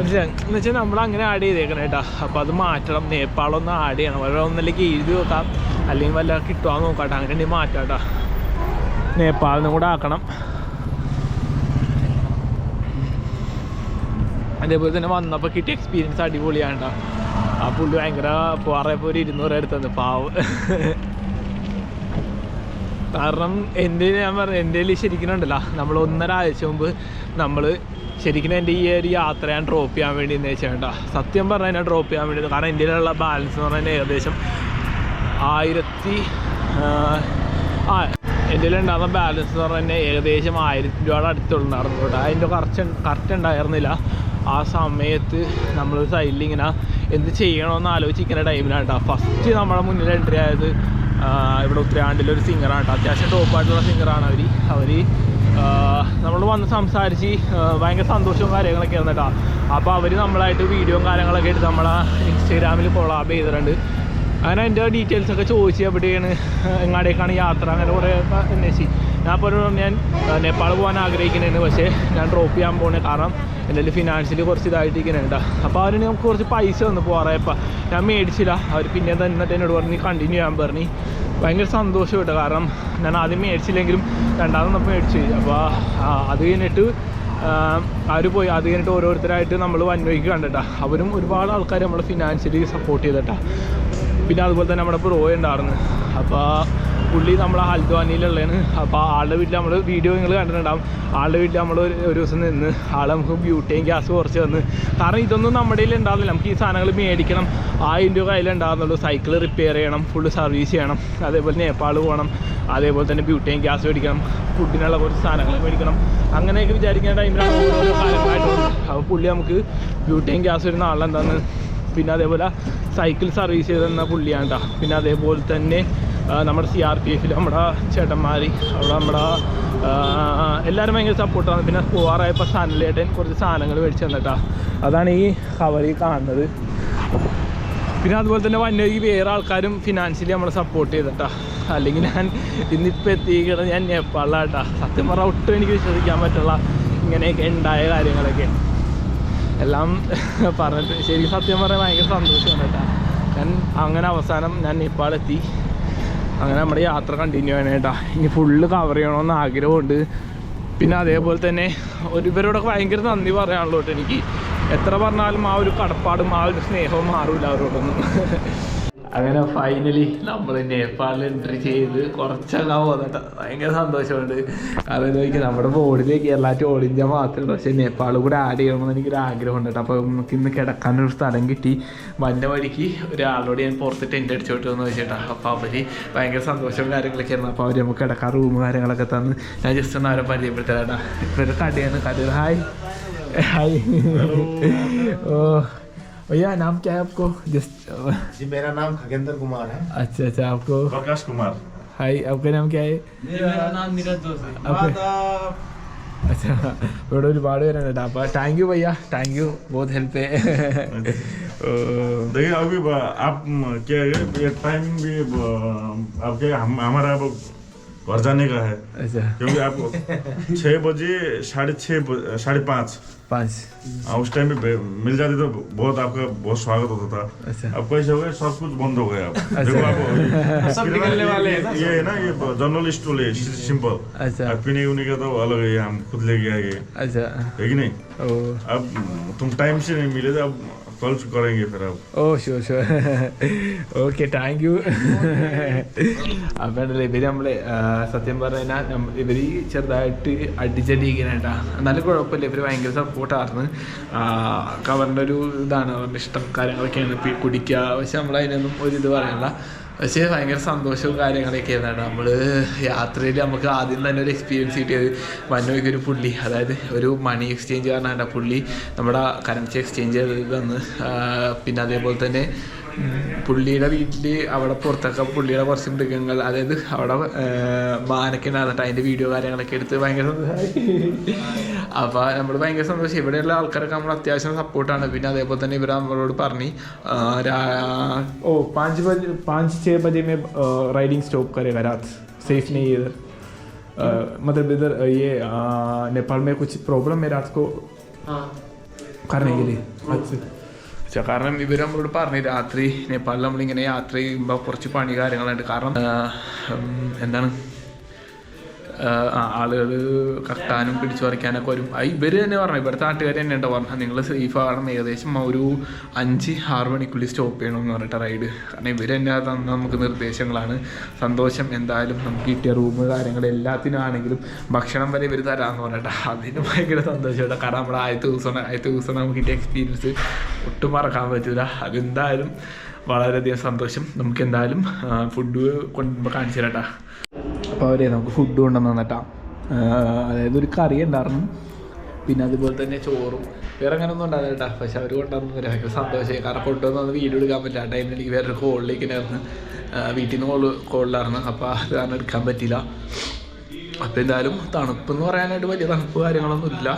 എന്ന് വെച്ചാൽ നമ്മൾ അങ്ങനെ ആഡ് ചെയ്തേക്കണം കേട്ടോ അപ്പോൾ അത് മാറ്റണം. നേപ്പാളൊന്ന് ആഡ് ചെയ്യണം. വല്ല ഒന്നിലേക്ക് എഴുതി നോക്കാം. അല്ലെങ്കിൽ വല്ല കിട്ടുവാന്ന് നോക്കാട്ടോ അങ്ങനെ ഉണ്ടെങ്കിൽ മാറ്റാം കേട്ടോ നേപ്പാളിനും കൂടെ ആക്കണം. അതേപോലെ തന്നെ വന്നപ്പോൾ കിട്ടിയ എക്സ്പീരിയൻസ് അടിപൊളിയാണ് കേട്ടോ ആ പുള്ളി ഭയങ്കര പോറയപ്പോൾ ഒരു ഇരുന്നൂറ് എടുത്തത്. പാവ്. കാരണം എന്റെ ഞാൻ പറഞ്ഞു എന്റെ ശരിക്കും ഉണ്ടല്ലോ. നമ്മൾ ഒന്നര ആഴ്ച മുമ്പ് നമ്മൾ ശരിക്കും എന്റെ ഈ ഒരു യാത്ര ഞാൻ ഡ്രോപ്പ് ചെയ്യാൻ വേണ്ടി എന്ന് വെച്ചാൽ സത്യം പറഞ്ഞാൽ ഞാൻ ഡ്രോപ്പ് ചെയ്യാൻ വേണ്ടി കാരണം എന്റെയിലുള്ള ബാലൻസ് എന്ന് പറഞ്ഞാൽ ഏകദേശം ആയിരത്തി ആ എന്റെ ഉണ്ടായിരുന്ന ബാലൻസ് എന്ന് പറഞ്ഞാൽ ഏകദേശം ആയിരത്തി രൂപയുടെ അടുത്തുണ്ടായിരുന്നു കേട്ടോ. അതിന്റെ കറക്റ്റ് കറക്റ്റ് ഉണ്ടായിരുന്നില്ല. ആ സമയത്ത് നമ്മൾ സൈഡിൽ ഇങ്ങനെ എന്ത് ചെയ്യണമെന്ന് ആലോചിക്കുന്ന ടൈമിലാണ് കേട്ടോ. ഫസ്റ്റ് നമ്മുടെ മുന്നിൽ എൻട്രി ആയത് ഇവിടെ ഉത്തരാണ്ടിലൊരു സിംഗറാണ് അത്യാവശ്യം ടോപ്പായിട്ടുള്ള സിംഗറാണ് അവർ അവർ നമ്മൾ വന്ന് സംസാരിച്ച് ഭയങ്കര സന്തോഷവും കാര്യങ്ങളൊക്കെ ആയിരുന്നു കേട്ടോ അപ്പോൾ അവർ നമ്മളായിട്ട് വീഡിയോയും കാര്യങ്ങളൊക്കെ എടുത്ത് നമ്മളെ ഇൻസ്റ്റാഗ്രാമിൽ കൊളാബ് ചെയ്തിട്ടുണ്ട്. അങ്ങനെ എന്റെ ഡീറ്റെയിൽസൊക്കെ ചോദിച്ച് എവിടെയാണ് എങ്ങാടേക്കാണ് യാത്ര അങ്ങനെ കുറേ അന്വേഷിച്ച്. ഞാൻ പറഞ്ഞു ഞാൻ നേപ്പാൾ പോകാൻ ആഗ്രഹിക്കുന്നതിന് പക്ഷേ ഞാൻ ഡ്രോപ്പ് ചെയ്യാൻ പോകുന്നത് കാരണം എന്റെ ഫിനാൻഷ്യലി കുറച്ച് ഇതായിട്ടിരിക്കുന്നുണ്ട് അപ്പോൾ അവർ നമുക്ക് കുറച്ച് പൈസ വന്ന് പോറയപ്പോൾ ഞാൻ മേടിച്ചില്ല. അവർ പിന്നെ തന്നിട്ട് എന്നോട് പറഞ്ഞ് കണ്ടിന്യൂ ചെയ്യാൻ പറഞ്ഞു. ഭയങ്കര സന്തോഷം കേട്ടോ. കാരണം ഞാൻ ആദ്യം മേടിച്ചില്ലെങ്കിലും രണ്ടാമത് മേടിച്ചു. അപ്പോൾ അത് കഴിഞ്ഞിട്ട് അവർ പോയി. അത് കഴിഞ്ഞിട്ട് ഓരോരുത്തരായിട്ട് നമ്മൾ വൻവഴിക്ക് കണ്ടിട്ടാ അവരും ഒരുപാട് ആൾക്കാർ നമ്മളെ ഫിനാൻഷ്യലി സപ്പോർട്ട് ചെയ്തിട്ടാ പിന്നെ അതുപോലെ തന്നെ നമ്മുടെ ബ്രോ ഉണ്ടായിരുന്നു. അപ്പോൾ പുള്ളി നമ്മളെ ഹൽദ്വാനിയിലുള്ളതാണ്. അപ്പോൾ ആളുടെ വീട്ടിൽ നമ്മൾ വീഡിയോ നിങ്ങൾ കണ്ടിട്ടുണ്ടാവും. ആളുടെ വീട്ടിൽ നമ്മൾ ഒരു ദിവസം നിന്ന് ആളെ നമുക്ക് ബ്യൂട്ടിയും ഗ്യാസ് കുറച്ച് തന്ന്. കാരണം ഇതൊന്നും നമ്മുടെ കയ്യിൽ ഉണ്ടാകുന്നില്ല നമുക്ക് ഈ സാധനങ്ങൾ മേടിക്കണം. ആയിരം രൂപ കയ്യിൽ ഉണ്ടാകുന്നുള്ളൂ സൈക്കിൾ റിപ്പയർ ചെയ്യണം. ഫുള്ള് സർവീസ് ചെയ്യണം. അതേപോലെ നേപ്പാൾ പോകണം. അതേപോലെ തന്നെ ബ്യൂട്ടിയും ഗ്യാസ് മേടിക്കണം. ഫുഡിനുള്ള കുറച്ച് സാധനങ്ങൾ മേടിക്കണം. അങ്ങനെയൊക്കെ വിചാരിക്കുന്ന ടൈമിലാണ് അപ്പോൾ പുള്ളി നമുക്ക് ബ്യൂട്ടിയും ഗ്യാസ് വരുന്ന ആളെന്താന്ന് പിന്നെ അതേപോലെ സൈക്കിൾ സർവീസ് ചെയ്തെന്ന പുള്ളിയാണ് കേട്ടോ പിന്നെ അതേപോലെ തന്നെ നമ്മുടെ സി ആർ പി എഫിൽ നമ്മുടെ ചേട്ടന്മാർ അവിടെ നമ്മുടെ എല്ലാവരും ഭയങ്കര സപ്പോർട്ടാണ് പിന്നെ പോവാറായപ്പോൾ സനലേട്ടൻ കുറച്ച് സാധനങ്ങൾ മേടിച്ചു തന്നിട്ടാ. അതാണ് ഈ കവറിൽ കാണുന്നത്. പിന്നെ അതുപോലെ തന്നെ വന്യജീവി വേറെ ആൾക്കാരും ഫിനാൻഷ്യലി നമ്മളെ സപ്പോർട്ട് ചെയ്തിട്ടാ. അല്ലെങ്കിൽ ഞാൻ ഇന്നിപ്പോൾ എത്തിക്കുന്നത് ഞാൻ നേപ്പാളിലാട്ടാ. സത്യം പറഞ്ഞാൽ ഒട്ടും എനിക്ക് വിശ്വസിക്കാൻ പറ്റുള്ള ഇങ്ങനെയൊക്കെ ഉണ്ടായ കാര്യങ്ങളൊക്കെ. എല്ലാം പറഞ്ഞിട്ട് ശരി സത്യം പറഞ്ഞാൽ ഭയങ്കര സന്തോഷമാണ് കേട്ടോ. ഞാൻ അങ്ങനെ അവസാനം ഞാൻ നേപ്പാളെത്തി അങ്ങനെ നമ്മുടെ യാത്ര കണ്ടിന്യൂ ചെയ്യാനായിട്ടാ ഇനി ഫുള്ള് കവർ ചെയ്യണമെന്ന് ആഗ്രഹമുണ്ട്. പിന്നെ അതേപോലെ തന്നെ ഒരുവരോടൊക്കെ ഭയങ്കര നന്ദി പറയാനുള്ളൂ എനിക്ക്. എത്ര പറഞ്ഞാലും ആ ഒരു കടപ്പാടും ആ ഒരു സ്നേഹവും മാറില്ല അവരോടൊന്നും. അങ്ങനെ ഫൈനലി നമ്മൾ നേപ്പാളിൽ എൻട്രി ചെയ്ത് കുറച്ചൊക്കെ പോകുന്നുണ്ട് ഭയങ്കര സന്തോഷമുണ്ട്. കാരണം എന്താ നമ്മുടെ ബോർഡിൽ കേരളത്തിൽ ഓൾ ഇന്ത്യ മാത്രമേ പക്ഷേ നേപ്പാൾ കൂടെ ആഡ് ചെയ്യണമെന്ന് എനിക്കൊരു ആഗ്രഹം ഉണ്ട് കേട്ടോ അപ്പോൾ നമുക്ക് ഇന്ന് കിടക്കാനൊരു സ്ഥലം കിട്ടി. വന്ന വഴിക്ക് ഒരാളോട് ഞാൻ പുറത്ത് ടെന്റ് അടിച്ചോട്ട് വന്ന് വെച്ചിട്ടാ അപ്പോൾ അവർ ഭയങ്കര സന്തോഷവും കാര്യങ്ങളൊക്കെ ആയിരുന്നു അപ്പോൾ അവർ നമുക്ക് കിടക്കാൻ റൂം കാര്യങ്ങളൊക്കെ തന്ന് ഞാൻ ജസ്റ്റ് ഒന്ന് അവരെ പരിചയപ്പെടുത്തലാട്ടാ. ഇവരുടെ കടയാണ് കടയിൽ ഹായ്. ഹായ്. ഓ. भैया नाम क्या है आपको जस्ट जी मेरा नाम खगेंद्र कुमार है अच्छा अच्छा आपको प्रकाश कुमार हाय आपका नाम क्या है मेरा नाम नीरज जोशी आपका अच्छा ഇവിടെ ഒരുപാട് പേരുണ്ട് കേട്ടോ അപ്പോൾ താങ്ക് യു ഭയ്യ താങ്ക് യു बहुत हेल्प है ओ, देखिए अभी ब- आप म, क्या है ये टाइमिंग भी ब- आपके हम हमारा अब घर जाने का है अच्छा क्योंकि आपको छः बजे साढ़े छः ब- साढ़े पाँच पाँच। हाँ, उस टाइम पे मिल जाती तो बहुत आपका बहुत स्वागत होता था। अच्छा। अब कैसे हो गए सब कुछ बंद हो गया अच्छा। देखो आप सब निकलने वाले हैं ना, ये है ना ये जनरल स्टोर है सिंपल अच्छा। अब पीने उने का तो अलग है हम खुद लेके आए अच्छा। है कि नहीं? अब तुम टाइम से नहीं मिले तो अब कल से करेंगे फिर अब oh sure sure okay thank you അപ്പം ഇവര് നമ്മള് ആ, സത്യം പറഞ്ഞു കഴിഞ്ഞാൽ ഇവര് ചെറുതായിട്ട് അടിച്ചടിക്കണേട്ടാ എന്നാലും കുഴപ്പമില്ല ഇവര് ഭയങ്കര സപ്പോർട്ടായിരുന്നു കവറിൻ്റെ ഒരു ഇതാണ് അവരുടെ ഇഷ്ടം കാര്യങ്ങളൊക്കെയാണ് പി- കുടിക്കുക പക്ഷെ നമ്മൾ അതിനൊന്നും ഒരു ഇത് പറയണ്ട പക്ഷേ ഭയങ്കര സന്തോഷവും കാര്യങ്ങളൊക്കെ ആയിരുന്നു നമ്മൾ യാത്രയിൽ നമുക്ക് ആദ്യം തന്നെ ഒരു എക്സ്പീരിയൻസ് കിട്ടിയത് വന്നോയ്ക്ക് ഒരു പുള്ളി അതായത് ഒരു മണി എക്സ്ചേഞ്ച് കാരണമാണ് പുള്ളി. നമ്മുടെ കറൻസി എക്സ്ചേഞ്ച് ചെയ്ത് തന്ന് പിന്നെ അതേപോലെ തന്നെ പുള്ളിയുടെ വീട്ടിൽ അവിടെ പുറത്തൊക്കെ പുള്ളിയുടെ കുറച്ച് മൃഗങ്ങൾ അതായത് അവിടെ മാനൊക്കെ ഉണ്ടാകുന്നുണ്ട് അതിൻ്റെ വീഡിയോ കാര്യങ്ങളൊക്കെ എടുത്ത് ഭയങ്കര അപ്പോൾ നമ്മൾ ഭയങ്കര സന്തോഷം ഇവിടെയുള്ള ആൾക്കാരൊക്കെ നമ്മൾ അത്യാവശ്യം സപ്പോർട്ടാണ് പിന്നെ അതേപോലെ തന്നെ ഇവർ നമ്മളോട് പറഞ്ഞ് ആ, രാ- ഓ പാഞ്ച് ബജെ പാഞ്ച് छः बजे में राइडिंग स्टॉप करेगा रात सेफ नहीं है इधर अ, मतलब इधर अ, ये अ, नेपाल में कुछ प्रॉब्लम है रात को करने के लिए अच्छा अच्छा കാരണം ഇവർ നമ്മളോട് പറഞ്ഞു രാത്രി നേപ്പാളിൽ നമ്മളിങ്ങനെ യാത്ര ചെയ്യുമ്പോൾ കുറച്ച് പണി കാര്യങ്ങളുണ്ട് കാരണം എന്താണ്? ആളുകൾ കട്ടാനും പിടിച്ചു പറിക്കാനൊക്കെ വരും. ഇവർ തന്നെ പറഞ്ഞു ഇവിടുത്തെ നാട്ടുകാർ തന്നെ ഉണ്ടോ പറഞ്ഞു നിങ്ങൾ സേഫ് ആകണം ഏകദേശം ഒരു അഞ്ച് ആറ് മണിക്കുള്ളിൽ സ്റ്റോപ്പ് ചെയ്യണം എന്ന് പറഞ്ഞിട്ട് റൈഡ് കാരണം ഇവർ തന്നെ തന്ന നമുക്ക് നിർദ്ദേശങ്ങളാണ്. സന്തോഷം എന്തായാലും നമുക്ക് കിട്ടിയ റൂം കാര്യങ്ങൾ എല്ലാത്തിനും ആണെങ്കിലും ഭക്ഷണം വരെ ഇവർ തരാമെന്ന് പറഞ്ഞിട്ട്. അതിന് ഭയങ്കര സന്തോഷമുണ്ട് കാരണം നമ്മുടെ ആദ്യത്തെ ദിവസം ആദ്യത്തെ ദിവസം നമുക്ക് കിട്ടിയ എക്സ്പീരിയൻസ് ഒട്ടും മറക്കാൻ പറ്റില്ല അതെന്തായാലും വളരെയധികം സന്തോഷം. നമുക്ക് എന്തായാലും ഫുഡ് കൊണ്ട് കാണിച്ചു തരാട്ടാ. അപ്പോൾ അവരെ നമുക്ക് ഫുഡ് കൊണ്ടുവന്ന് തന്നിട്ടാ. അതായത് ഒരു കറി ഉണ്ടായിരുന്നു. പിന്നെ അതുപോലെ തന്നെ ചോറും. വേറെ അങ്ങനെ ഒന്നും കേട്ടോ. പക്ഷെ അവർ കൊണ്ടുവന്നില്ല ഭയങ്കര സന്തോഷമായി. കാരണം കൊണ്ടുവന്ന് വീഡിയോ എടുക്കാൻ പറ്റില്ല. ആ ടൈമിൽ എനിക്ക് വേറൊരു കോളിലേക്ക് ആയിരുന്നു. വീട്ടിൽ നിന്ന് കോൾ കോളിലായിരുന്നു അപ്പോൾ അത് കാരണം എടുക്കാൻ പറ്റില്ല അപ്പോൾ എന്തായാലും തണുപ്പ് എന്ന് പറയാനായിട്ട് വലിയ തണുപ്പ് കാര്യങ്ങളൊന്നും ഇല്ല.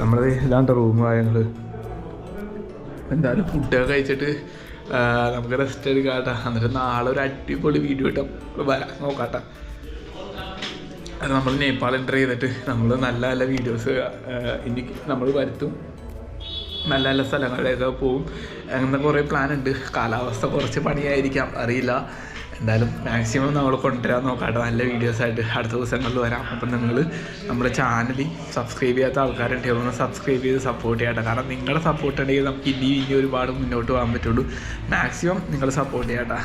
നമ്മുടെ ഇല്ലാണ്ട് റൂം കാര്യങ്ങൾ എന്തായാലും ഫുഡൊക്കെ കഴിച്ചിട്ട് നമുക്ക് റെസ്റ്റ് എടുക്കാട്ടെ എന്നിട്ട് നാളെ ഒരു അടിപൊളി വീഡിയോ ഇട്ടാം വരാം. നോക്കാട്ടെ നമ്മൾ നേപ്പാൾ എന്റർ ചെയ്തിട്ട് നമ്മൾ നല്ല നല്ല വീഡിയോസ് ഇനി നമ്മൾ വരുത്തും. നല്ല നല്ല സ്ഥലങ്ങളിലേക്ക് പോവും. അങ്ങനെ കുറേ പ്ലാൻ ഉണ്ട്. കാലാവസ്ഥ കുറച്ച് പണിയായിരിക്കാം. അറിയില്ല. എന്തായാലും മാക്സിമം നമ്മൾ കൊണ്ടുവരാൻ നോക്കാട്ടെ. നല്ല വീഡിയോസായിട്ട് അടുത്ത ദിവസങ്ങളിൽ വരാം. അപ്പം നിങ്ങൾ നമ്മുടെ ചാനൽ സബ്സ്ക്രൈബ് ചെയ്യാത്ത ആൾക്കാരുണ്ടെങ്കിൽ ഒന്ന് സബ്സ്ക്രൈബ് ചെയ്ത് സപ്പോർട്ട് ചെയ്യട്ടെ. കാരണം നിങ്ങളുടെ സപ്പോർട്ട് ഉണ്ടെങ്കിൽ നമുക്ക് ഇനിയും ഇനി ഒരുപാട് മുന്നോട്ട് പോകാൻ പറ്റുള്ളൂ. മാക്സിമം നിങ്ങൾ സപ്പോർട്ട് ചെയ്യട്ടെ.